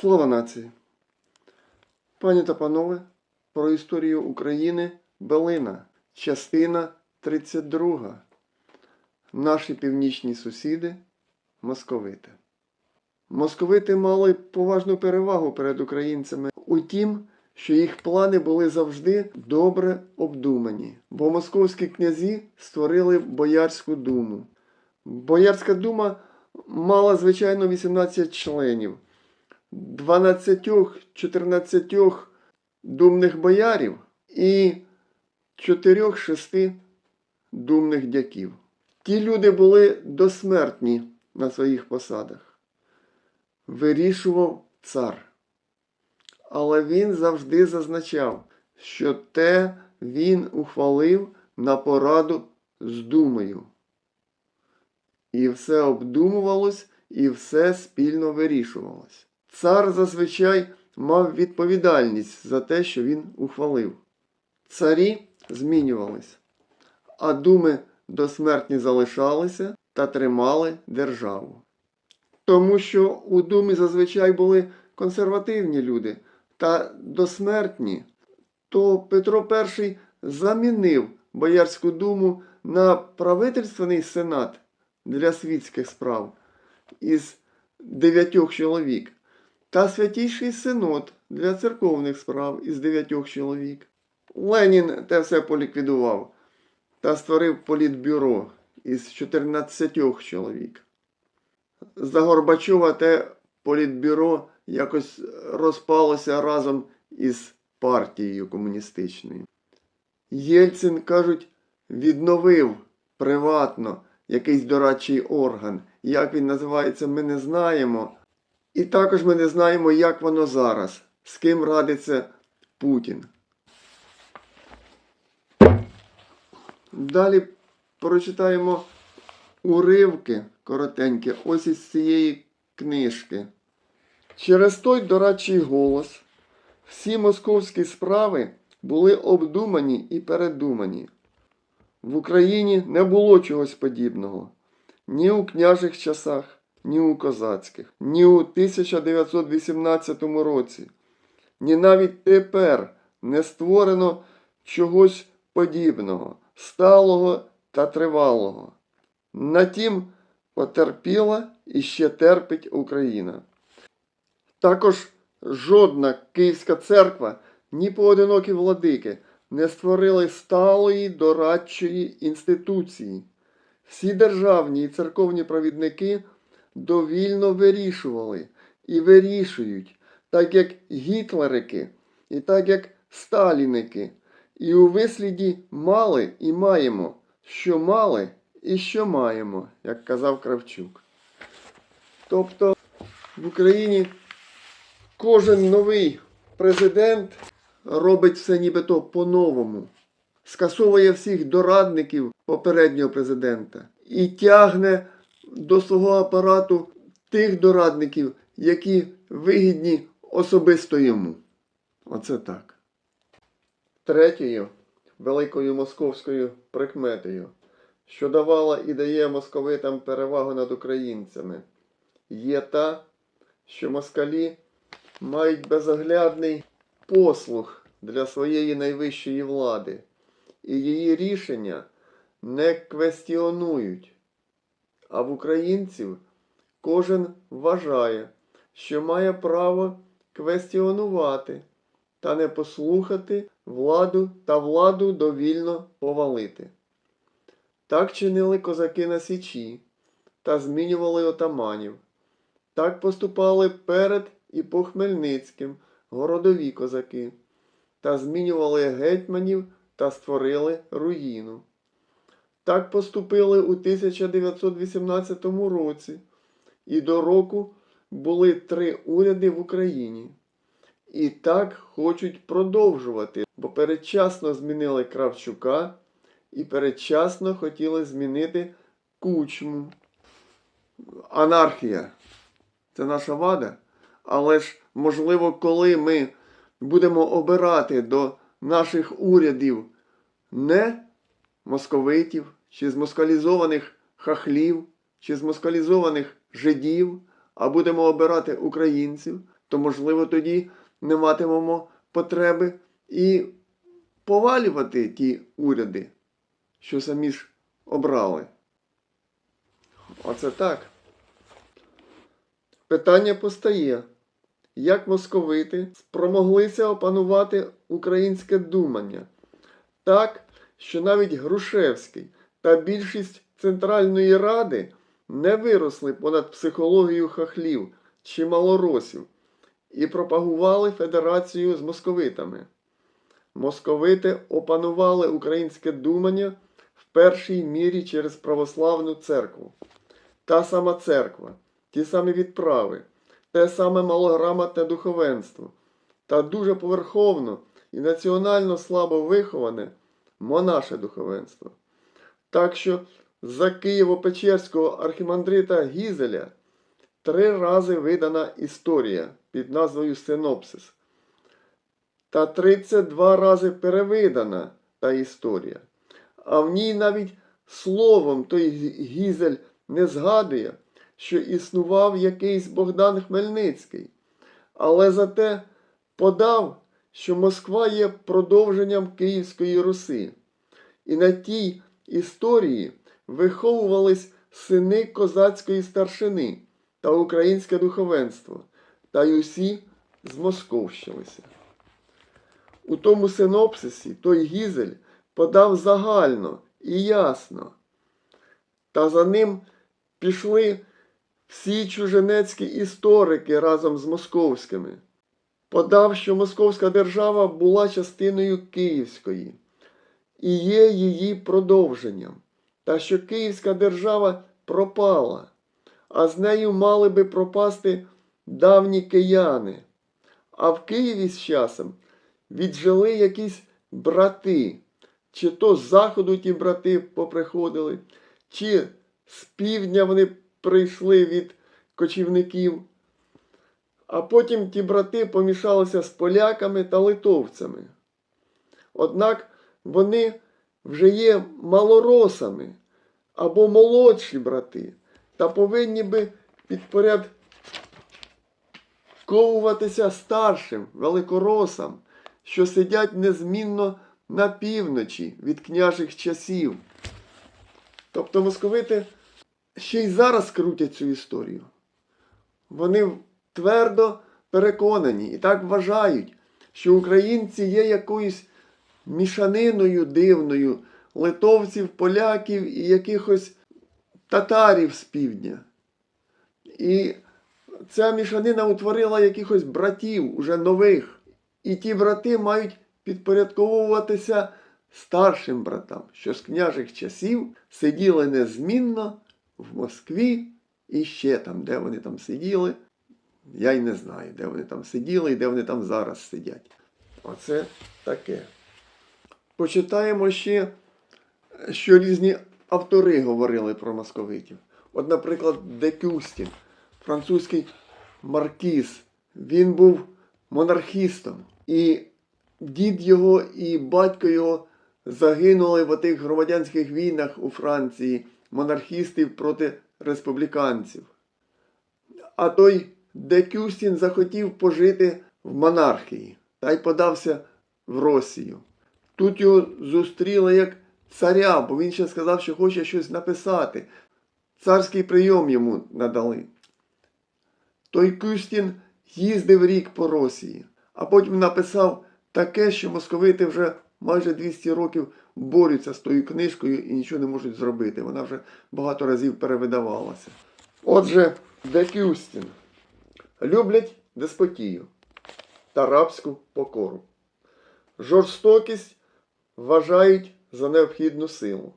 Слава нації! Пані та панове, про історію України Белина, частина 32. Наші північні сусіди московити. Московити мали поважну перевагу перед українцями у тім, що їх плани були завжди добре обдумані, бо московські князі створили Боярську думу. Боярська дума мала, звичайно, 18 членів. 12-14 думних боярів і 4-6 думних дяків. Ті люди були досмертні на своїх посадах. Вирішував цар. Але він завжди зазначав, що те він ухвалив на пораду з думою. І все обдумувалось, і все спільно вирішувалось. Цар зазвичай мав відповідальність за те, що він ухвалив. Царі змінювались, а думи досмертні залишалися та тримали державу. Тому що у думі зазвичай були консервативні люди та досмертні, то Петро І замінив Боярську думу на правительственний сенат для світських справ із дев'ятьох чоловік та святійший синод для церковних справ із дев'ятьох чоловік. Ленін те все поліквідував та створив політбюро із 14 чоловік. За Горбачова те політбюро якось розпалося разом із партією комуністичною. Єльцин, кажуть, відновив приватно якийсь дорадчий орган. Як він називається, ми не знаємо. І також ми не знаємо, як воно зараз, з ким радиться Путін. Далі прочитаємо уривки коротенькі, ось із цієї книжки. Через той дорадчий голос всі московські справи були обдумані і передумані. В Україні не було чогось подібного ні у княжих часах, ні у козацьких, ні у 1918 році, ні навіть тепер не створено чогось подібного, сталого та тривалого. На тім потерпіла і ще терпить Україна. Також жодна Київська церква, ні поодинокі владики не створили сталої дорадчої інституції. Всі державні і церковні провідники довільно вирішували і вирішують, так як гітлерики і так як сталіники. І у висліді мали і маємо, що мали і що маємо, як казав Кравчук. Тобто в Україні кожен новий президент робить все нібито по-новому, скасовує всіх дорадників попереднього президента і тягне до свого апарату тих дорадників, які вигідні особисто йому. Оце так. Третьою великою московською прикметою, що давала і дає московитам перевагу над українцями, є та, що москалі мають безоглядний послух для своєї найвищої влади, і її рішення не квестіонують. А в українців кожен вважає, що має право квестіонувати та не послухати владу та владу довільно повалити. Так чинили козаки на Січі та змінювали отаманів. Так поступали перед і по Хмельницьким городові козаки, та змінювали гетьманів та створили руїну. Так поступили у 1918 році, і до року були три уряди в Україні. І так хочуть продовжувати, бо передчасно змінили Кравчука і передчасно хотіли змінити кучму. Анархія це наша вада. Але ж, можливо, коли ми будемо обирати до наших урядів не московитів, чи з москалізованих хахлів, чи з москалізованих жидів, а будемо обирати українців, то, можливо, тоді не матимемо потреби і повалювати ті уряди, що самі ж обрали. Оце так. Питання постає, як московити спромоглися опанувати українське думання так, що навіть Грушевський та більшість Центральної Ради не виросли понад психологію хахлів чи малоросів і пропагували федерацію з московитами. Московити опанували українське думання в першій мірі через православну церкву. Та сама церква, ті самі відправи, те саме малограмотне духовенство та дуже поверховно і національно слабо виховане монаше духовенство. Так що за Києво-Печерського архімандрита Гізеля три рази видана історія під назвою Синопсис. Та 32 рази перевидана та історія. А в ній навіть словом той Гізель не згадує, що існував якийсь Богдан Хмельницький, але зате подав, що Москва є продовженням Київської Руси. І на тій історії виховувались сини козацької старшини та українське духовенство, та й усі змосковщилися. У тому синопсисі той Гізель подав загально і ясно, та за ним пішли всі чуженецькі історики разом з московськими. Подав, що Московська держава була частиною Київської і є її продовженням, та що Київська держава пропала, а з нею мали би пропасти давні кияни. А в Києві з часом віджили якісь брати, чи то з заходу ті брати поприходили, чи з півдня вони прийшли від кочівників. А потім ті брати помішалися з поляками та литовцями. Однак вони вже є малоросами або молодші брати, та повинні би підпорядковуватися старшим великоросам, що сидять незмінно на півночі від княжих часів. Тобто московити ще й зараз крутять цю історію. Вони твердо переконані і так вважають, що українці є якоюсь мішаниною дивною литовців, поляків і якихось татарів з півдня. І ця мішанина утворила якихось братів, уже нових. І ті брати мають підпорядковуватися старшим братам, що з княжих часів сиділи незмінно в Москві і ще там, де вони там сиділи. Я й не знаю, де вони там сиділи і де вони там зараз сидять. Оце таке. Почитаємо ще, що різні автори говорили про московитів. От, наприклад, Декюстін, французький маркіз. Він був монархістом. І дід його і батько його загинули в отих громадянських війнах у Франції монархістів проти республіканців. А той Декюстін захотів пожити в монархії та й подався в Росію. Тут його зустріли як царя, бо він ще сказав, що хоче щось написати. Царський прийом йому надали. Той Кюстін їздив рік по Росії, а потім написав таке, що московити вже майже 200 років борються з тою книжкою і нічого не можуть зробити. Вона вже багато разів перевидавалася. Отже, де Кюстін люблять деспотію та рабську покору. Жорстокість вважають за необхідну силу.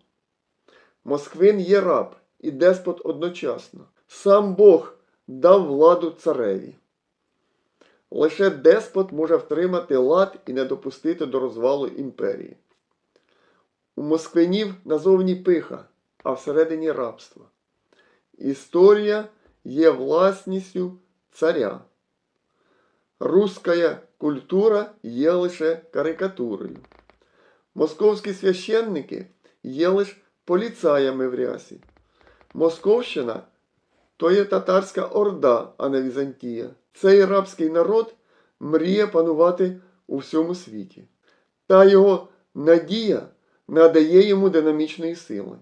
Москвин є раб і деспот одночасно. Сам Бог дав владу цареві. Лише деспот може втримати лад і не допустити до розвалу імперії. У москвинів назовні пиха, а всередині рабство. Історія є власністю царя. Руська культура є лише карикатурою. Московські священники є лише поліцаями в рясі. Московщина то є татарська орда, а не Візантія. Цей рабський народ мріє панувати у всьому світі. Та його надія надає йому динамічної сили.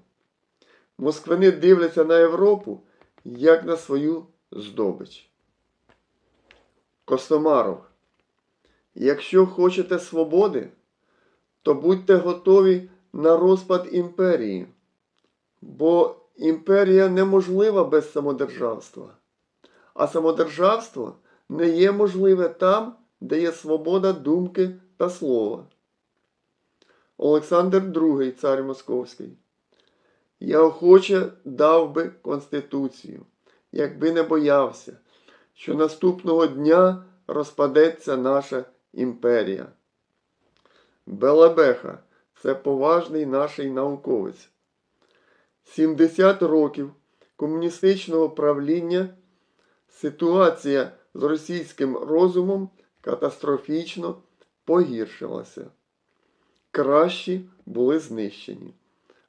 Москвини дивляться на Європу як на свою здобич. Костомаров. Якщо хочете свободи, то будьте готові на розпад імперії, бо імперія неможлива без самодержавства, а самодержавство не є можливе там, де є свобода думки та слова. Олександр II, цар Московський. Я охоче дав би Конституцію, якби не боявся, що наступного дня розпадеться наша імперія. Белебеха це поважний наш науковець. 70 років комуністичного правління ситуація з російським розумом катастрофічно погіршилася. Кращі були знищені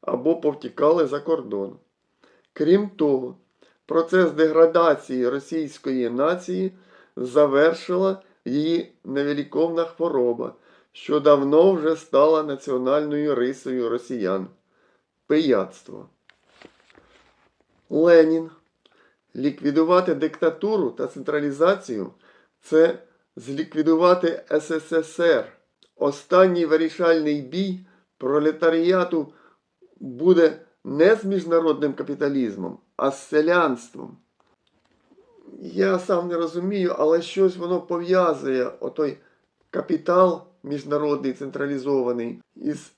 або повтікали за кордон. Крім того, процес деградації російської нації завершила її невеликовна хвороба, що давно вже стала національною рисою росіян пияцтво. Ленін. Ліквідувати диктатуру та централізацію це зліквідувати СССР. Останній вирішальний бій пролетаріату буде не з міжнародним капіталізмом, а з селянством. Я сам не розумію, але щось воно пов'язує отой капітал міжнародний централізований із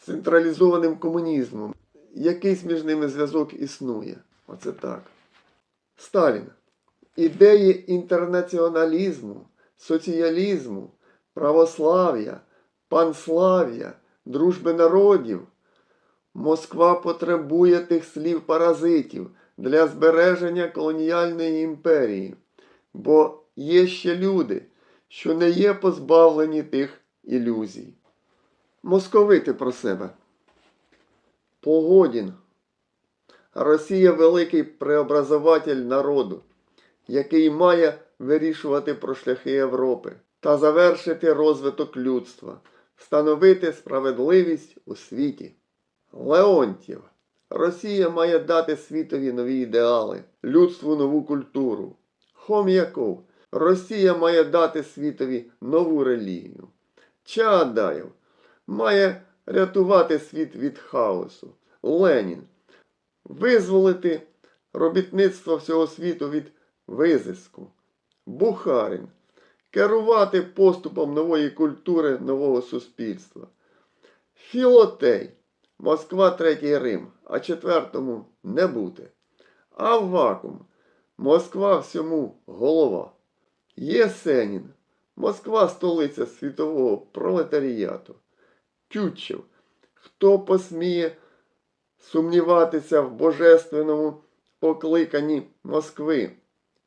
централізованим комунізмом. Якийсь між ними зв'язок існує. Оце так. Сталін. Ідеї інтернаціоналізму, соціалізму, православ'я, панслав'я, дружби народів. Москва потребує тих слів паразитів для збереження колоніальної імперії, бо є ще люди, що не є позбавлені тих ілюзій. Московити про себе. Погодін. Росія великий преобразователь народу, який має вирішувати про шляхи Європи та завершити розвиток людства, встановити справедливість у світі. Леонтів. Росія має дати світові нові ідеали, людству нову культуру. Хом'яков. Росія має дати світові нову релігію. Чаадаєв має рятувати світ від хаосу. Ленін визволити робітництво всього світу від визиску. Бухарин керувати поступом нової культури нового суспільства. Філотей Москва третій Рим, а четвертому не бути. Аввакум Москва всьому голова. Єсенін Москва столиця світового пролетаріату. Тютчев. Хто посміє сумніватися в божественному покликанні Москви?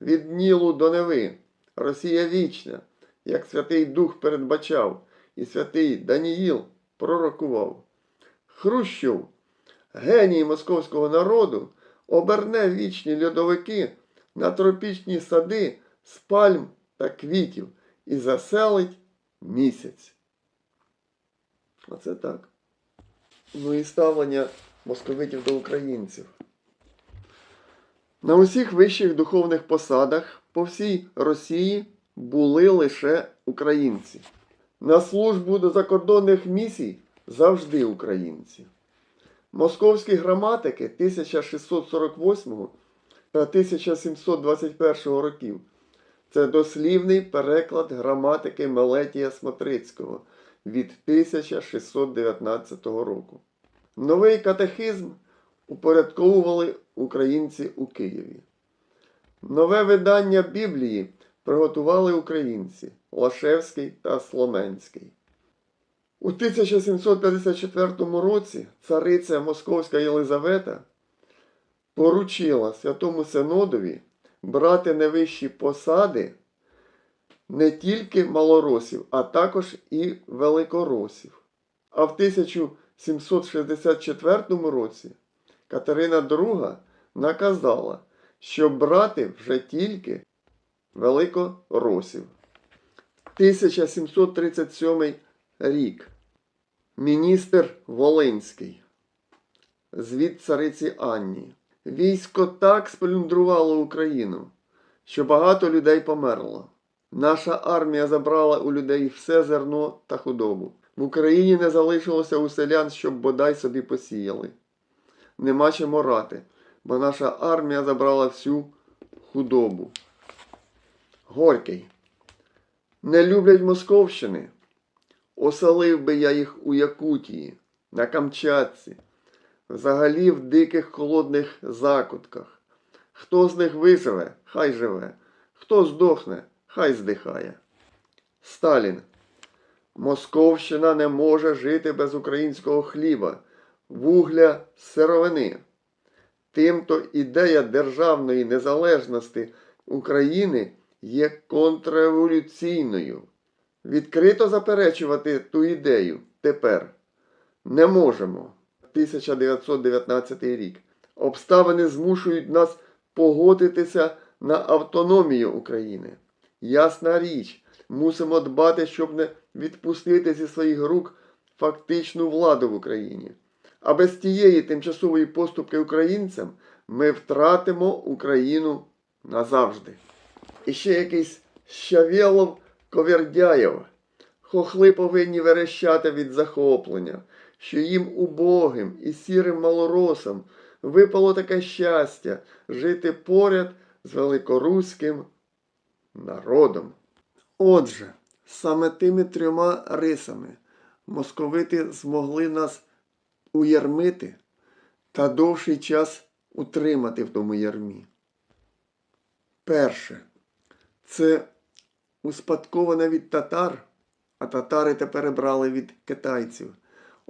Від Нілу до Неви. Росія вічна, як Святий Дух передбачав, і святий Даніїл пророкував. Хрущов, геній московського народу, оберне вічні льодовики на тропічні сади з пальм та квітів і заселить місяць. Оце так. Ну і ставлення московитів до українців. На усіх вищих духовних посадах по всій Росії були лише українці. На службу до закордонних місій завжди українці. Московські граматики 1648 та 1721 років це дослівний переклад граматики Мелетія Смотрицького від 1619 року. Новий катехизм упорядковували українці у Києві. Нове видання Біблії приготували українці Лашевський та Сломенський. У 1754 році цариця Московська Єлизавета поручила Святому Синодові брати найвищі посади не тільки малоросів, а також і великоросів. А в 1764 році Катерина II наказала, щоб брати вже тільки великоросів. 1737 рік. Міністр Волинський. Звід цариці Анні. Військо так сплюндрувало Україну, що багато людей померло. Наша армія забрала у людей все зерно та худобу. В Україні не залишилося у селян, щоб бодай собі посіяли. Нема чим орати, бо наша армія забрала всю худобу. Горький. Не люблять Московщини. Оселив би я їх у Якутії, на Камчатці, взагалі в диких холодних закутках. Хто з них виживе, хай живе, хто здохне, хай здихає. Сталін. Московщина не може жити без українського хліба, вугля, сировини. Тимто ідея державної незалежності України є контрреволюційною. Відкрито заперечувати ту ідею тепер не можемо. 1919 рік. Обставини змушують нас погодитися на автономію України. Ясна річ, мусимо дбати, щоб не відпустити зі своїх рук фактичну владу в Україні. А без тієї тимчасової поступки українцям ми втратимо Україну назавжди. І ще якийсь Щавєлов Ковердяєв. Хохли повинні верещати від захоплення, що їм убогим і сірим малоросам випало таке щастя жити поряд з великоруським народом. Отже, саме тими трьома рисами московити змогли нас уярмити та довший час утримати в тому ярмі. Перше, це успадковане від татар, а татари тепер брали від китайців.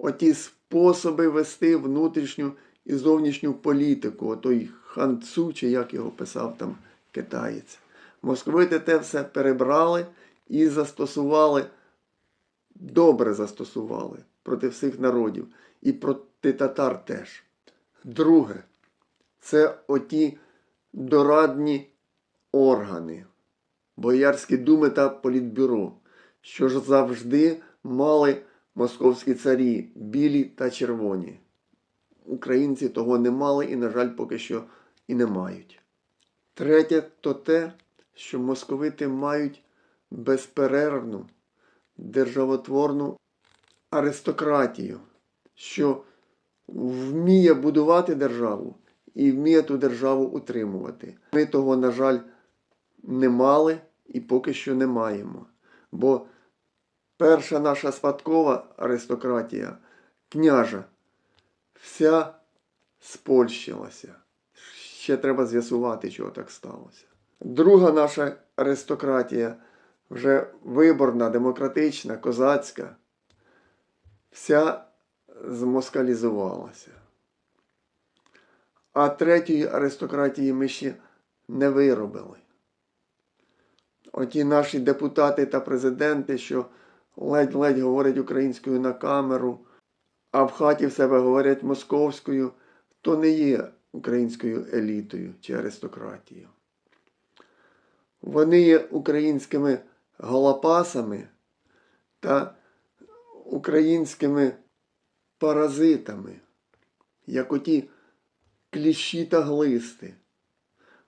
Оті способи вести внутрішню і зовнішню політику, отой ханцу, чи як його писав там китаєць. Московити те все перебрали і застосували, добре застосували проти всіх народів і проти татар теж. Друге, це оті дорадні органи, боярські думи та політбюро, що ж завжди мали московські царі білі та червоні. Українці того не мали і, на жаль, поки що і не мають. Третє то те, що московити мають безперервну державотворну аристократію, що вміє будувати державу і вміє ту державу утримувати. Ми того, на жаль, не мали і поки що не маємо. Бо перша наша спадкова аристократія, княжа, вся спольщилася. Ще треба з'ясувати, чого так сталося. Друга наша аристократія, вже виборна, демократична, козацька, вся змоскалізувалася. А третьої аристократії ми ще не виробили. Оті наші депутати та президенти, що ледь-ледь говорять українською на камеру, а в хаті в себе говорять московською, то не є українською елітою чи аристократією. Вони є українськими галапасами та українськими паразитами, як оті кліщі та глисти.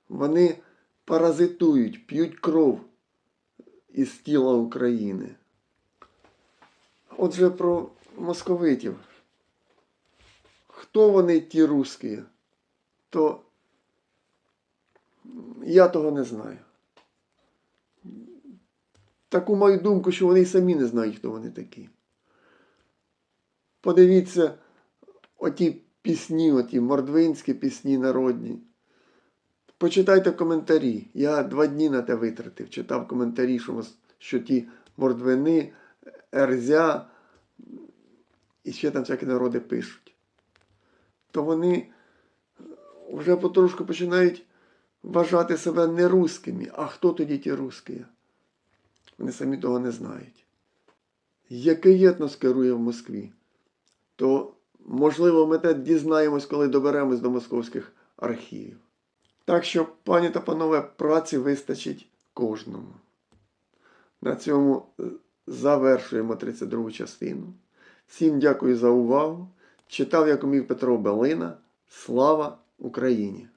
Вони паразитують, п'ють кров із тіла України. Отже, про московитів. Хто вони ті русські, то я того не знаю. Таку маю думку, що вони й самі не знають, хто вони такі. Подивіться оті пісні, оті мордвинські пісні народні. Почитайте коментарі. Я два дні на те витратив. Читав коментарі, що, що ті мордвини, ерзя і ще там всякі народи пишуть. То вони вже потрошку починають вважати себе не русскими. А хто тоді ті русські? Вони самі того не знають. Який етнос керує в Москві? То, можливо, ми те дізнаємось, коли доберемось до московських архівів. Так що, пані та панове, праці вистачить кожному. На цьому е, завершуємо 32 частину. Всім дякую за увагу. Читав Якомір Петро Белина. Слава Україні!